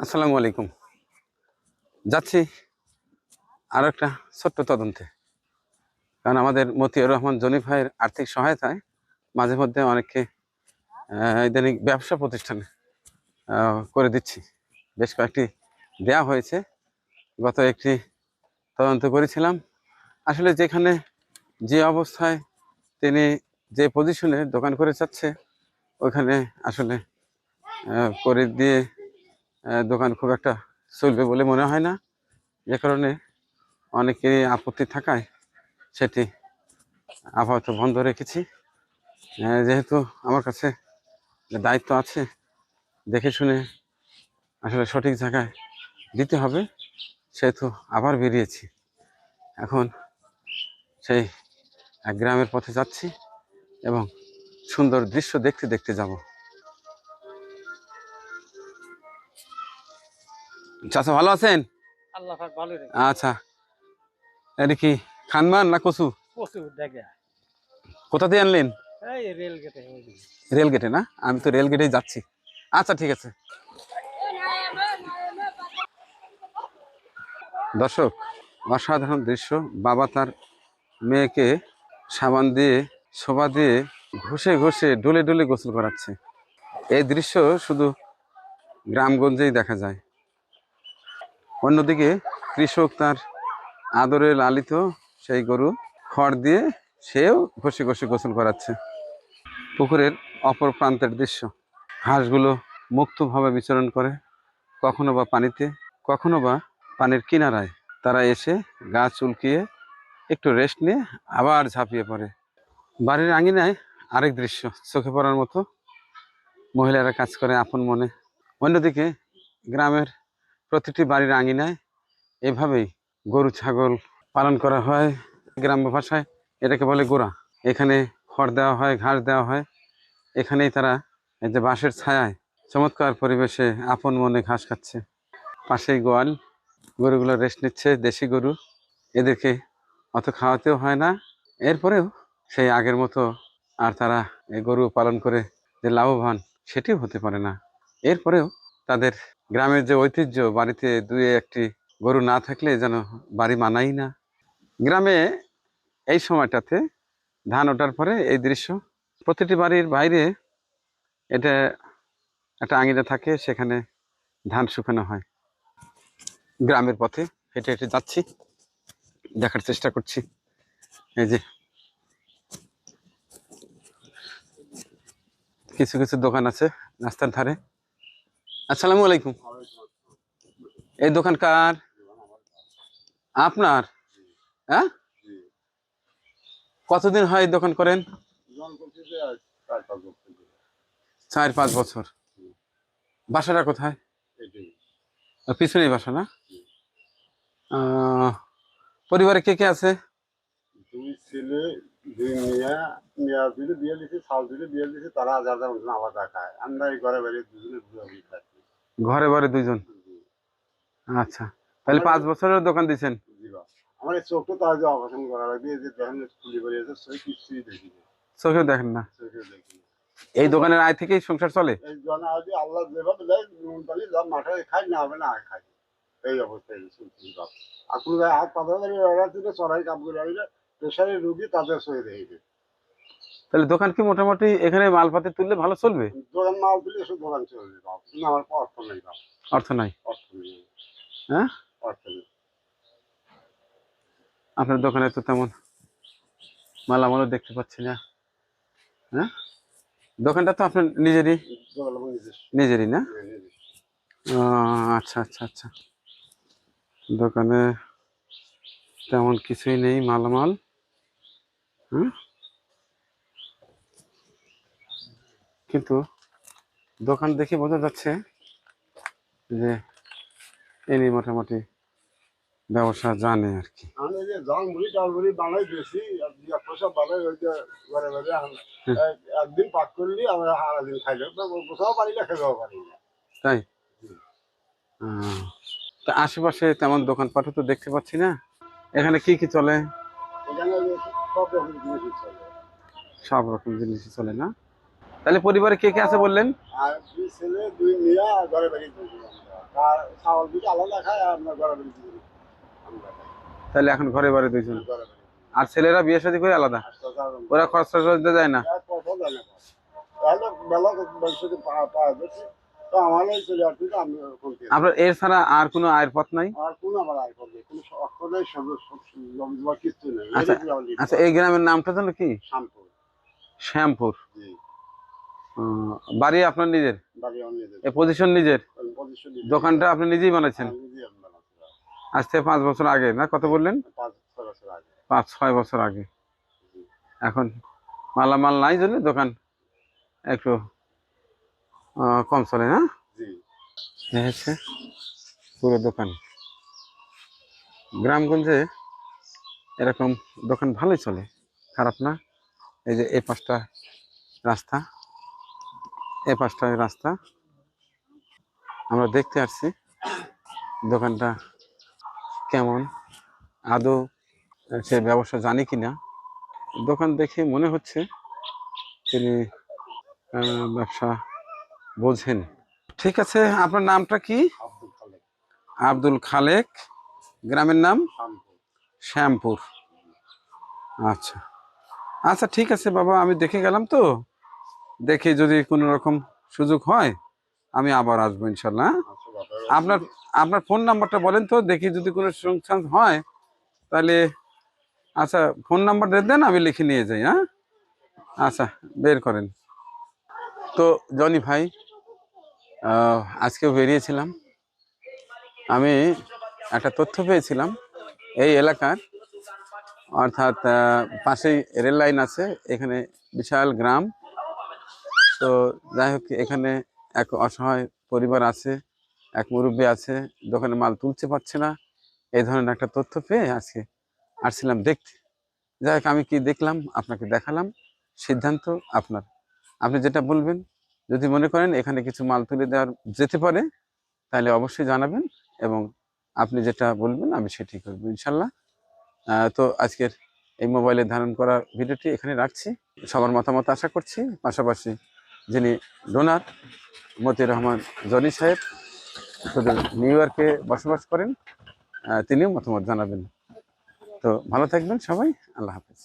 আসসালামু আলাইকুম। যাচ্ছি আরও একটা ছোট্ট তদন্তে। কারণ আমাদের মতিউর রহমান, জনি ভাইয়ের আর্থিক সহায়তায় মাঝে মধ্যে অনেককে ইদানিং ব্যবসা প্রতিষ্ঠানে করে দিচ্ছি। বেশ কয়েকটি দেয়া হয়েছে। গত একটি তদন্ত করেছিলাম। আসলে যেখানে যে অবস্থায় তিনি যে পজিশনে দোকান করে যাচ্ছে ওইখানে আসলে করে দিয়ে দোকান খুব একটা চলবে বলে মনে হয় না। যে কারণে অনেকেরই আপত্তি থাকায় সেটি আপাতত বন্ধ রেখেছি। যেহেতু আমার কাছে দায়িত্ব আছে, দেখে শুনে আসলে সঠিক জায়গায় দিতে হবে, সেহেতু আবার বেরিয়েছি। এখন সেই এক গ্রামের পথে যাচ্ছি এবং সুন্দর দৃশ্য দেখতে দেখতে যাব। চাচা ভালো আছেন? আচ্ছা। এটা কি খানমান না কচু? কোথা দিয়ে আনলেন? এই রেল গেটে রেল গেটে না? আমি তো রেল গেটেই যাচ্ছি। আচ্ছা ঠিক আছে। দর্শক অসাধারণ দৃশ্য। বাবা তার মেয়েকে সাবান দিয়ে শোভা দিয়ে ঘষে ঘষে ডলে ডলে গোসল করাচ্ছে। এই দৃশ্য শুধু গ্রামগঞ্জেই দেখা যায়। অন্যদিকে কৃষক তার আদরে লালিত সেই গরু খড় দিয়ে সেও ঘষে ঘষে গোসল করাচ্ছে। পুকুরের অপর প্রান্তের দৃশ্য। হাঁসগুলো মুক্তভাবে বিচরণ করে। কখনো বা পানিতে, কখনো বা পানির কিনারায় তারা এসে গা চুলকিয়ে একটু রেস্ট নিয়ে আবার ঝাঁপিয়ে পড়ে। বাড়ির আঙিনায় আরেক দৃশ্য, চোখে পড়ার মতো। মহিলারা কাজ করে আপন মনে। অন্যদিকে গ্রামের প্রতিটি বাড়ির আঙিনায় এভাবেই গরু, ছাগল পালন করা হয় গ্রাম্য ভাষায়। এটাকে বলে গোড়া। এখানে খড় দেওয়া হয়, ঘাস দেওয়া হয়। এখানেই তারা এই যে বাঁশের ছায়ায় চমৎকার পরিবেশে আপন মনে ঘাস খাচ্ছে। পাশেই গোয়াল। গরুগুলো রেস্ট নিচ্ছে, দেশি গরু। এদেরকে অত খাওয়াতেও হয় না। এরপরেও সেই আগের মতো আর তারা এই গরু পালন করে যে লাভবান, সেটিও হতে পারে না। এরপরেও তাদের গ্রামের যে ঐতিহ্য, বাড়িতে দুই একটি গরু না থাকলে যেন বাড়ি মানাই না। গ্রামে এই সময়টাতে ধান ওঠার পরে এই দৃশ্য। প্রতিটি বাড়ির বাইরে এটা একটা আঙিনা থাকে, সেখানে ধান শুকানো হয়। গ্রামের পথে হেঁটে হেঁটে যাচ্ছি, দেখার চেষ্টা করছি। এই যে কিছু কিছু দোকান আছে রাস্তার ধারে। আসসালামু আলাইকুম। এই দোকান কার? আপনার? হ্যাঁ? কতদিন হয় দোকান করেন? চার পাঁচ বছর। বাসাটা কোথায়? আর পিছনেই বাসা না? পরিবারে কে কে আছে? দুই ছেলে, দুই মেয়া মেয়া বিয়ে বিয়ে দিছে, তারা আলাদা খায় আমরা এই ঘরে বাইরে দুজনে থাকি ঘরে ঘরে দুইজন? আচ্ছা তাহলে পাঁচ বছরের দোকান দিছেন দিবা আমার অপারেশন করা লাগবে যে দেখেন খুলি করে আছে সেই কিছুই দেখি না। চোখেও দেখেন না? দেখি এই দোকানের আয় থেকেই সংসার চলে? এই জন্য আজ আল্লাহ যেভাবে দেয় নুন পানি যা মাঠে খাই না হবে না খাই। এই অবস্থায় শুনছি পাতা চড়াই কাম করে আসলে প্রেশারের রুগী তাদের সহে দেখবে তাহলে দোকান কি মোটামুটি এখানে মালপাতি তুললে ভালো চলবে? দোকান মাল দিলে শুধু দোকান চলবে আমার অর্থ নেই অর্থ নাই? হ্যাঁ? অর্থ নেই। আপনার দোকানে তো তেমন মালামালও দেখতে পাচ্ছি না। হ্যাঁ? দোকানটা তো আপনার নিজেরই? নিজেরই না? নিজস্ব। আচ্ছা আচ্ছা আচ্ছা। দোকানে তেমন কিছুই নেই মালামাল। হুম কিন্তু দোকান দেখে বোঝা যাচ্ছে যে এনি মোটামুটি ব্যবসা জানে আর কি। একদিন পাক করলি আমরা সারা দিন খাই যাব বসাও পারি না খেতেও পারি না। তাই? তা আশেপাশে তেমন দোকানপাটও তো দেখতে পাচ্ছি না। এখানে কি কি চলে? এখানে সব রকম জিনিসই চলে। সব রকম জিনিসই চলে না? তাহলে পরিবারে কে কে আছে বললেন। তাহলে এখন ঘরে বাড়ি দুইজন আর ছেলেরা বিয়ে শাদী করে আলাদা? ওরা খরচ দিতে যায় না? করি। আপনার এর ছাড়া আর কোনো আয়ের পথ নাই? আর কোন আমার আয় করবে কোনো অক্ষরের সব সব জমা কিছু নেই। আচ্ছা, এই গ্রামের নামটা জানো কি? শ্যামপুর। উম, বাড়ি আপনার নিজের? এই পজিশন নিজের। দোকানটা আপনি নিজেই বানাইছেন নিজেই আমি বানাচ্ছিলাম। আজ থেকে পাঁচ বছর আগে না? কত বললেন? পাঁচ ছয় বছর আগে। এখন মালামাল নাই জন্য দোকান? একটু কম চলে না? হচ্ছে পুরো দোকান। গ্রামগঞ্জে এরকম দোকান ভালোই চলে। খারাপ না? এই যে এই পাঁচটা রাস্তা। এই পাশটা রাস্তা। আমরা দেখতে আসছি দোকানটা কেমন আদৌ সে ব্যবসা জানে কিনা। দোকান দেখে মনে হচ্ছে তিনি ব্যবসা বোঝেন। ঠিক আছে আপনার নামটা কি? আব্দুল খালেক। গ্রামের নাম? শ্যামপুর। আচ্ছা। আচ্ছা ঠিক আছে বাবা আমি দেখে গেলাম তো। দেখে যদি কোনো রকম সুযোগ হয় আমি আবার আসব ইনশাল্লাহ হ্যাঁ? আপনার আপনার ফোন নাম্বারটা বলেন তো দেখি যদি কোনো সংস্থান হয় তাহলে আচ্ছা ফোন নাম্বার দেন আমি লিখে নিয়ে যাই হ্যাঁ? আচ্ছা বের করেন। তো জনি ভাই আহ, আজকেও বেরিয়েছিলাম। আমি একটা তথ্য পেয়েছিলাম এই এলাকার অর্থাৎ পাশেই রেল লাইন আছে এখানে বিশাল গ্রাম। তো যাই হোক, এখানে এক অসহায় পরিবার আছে, এক মুরব্বী আছে, দোকানে মাল তুলতে পারছে না। এই ধরনের একটা তথ্য পেয়ে আজকে আসছিলাম দেখতে। যাই হোক, আমি কি দেখলাম, আপনাকে দেখালাম। সিদ্ধান্ত আপনার। আপনি যেটা বলবেন, যদি মনে করেন এখানে কিছু মাল তুলে দেওয়ার যেতে পারে, তাহলে অবশ্যই জানাবেন এবং আপনি যেটা বলবেন, আমি সেটি করব ইনশাল্লাহ। তো আজকের এই মোবাইলে ধারণ করা ভিডিওটি এখানে রাখছি। সবার মতামত আশা করছি, পাশাপাশি যিনি ডোনার মতির রহমান জনি সাহেব, শুধু নিউ ইয়র্কে বসবাস করেন তিনিও মতামত জানাবেন। তো ভালো থাকবেন সবাই, আল্লাহ হাফেজ।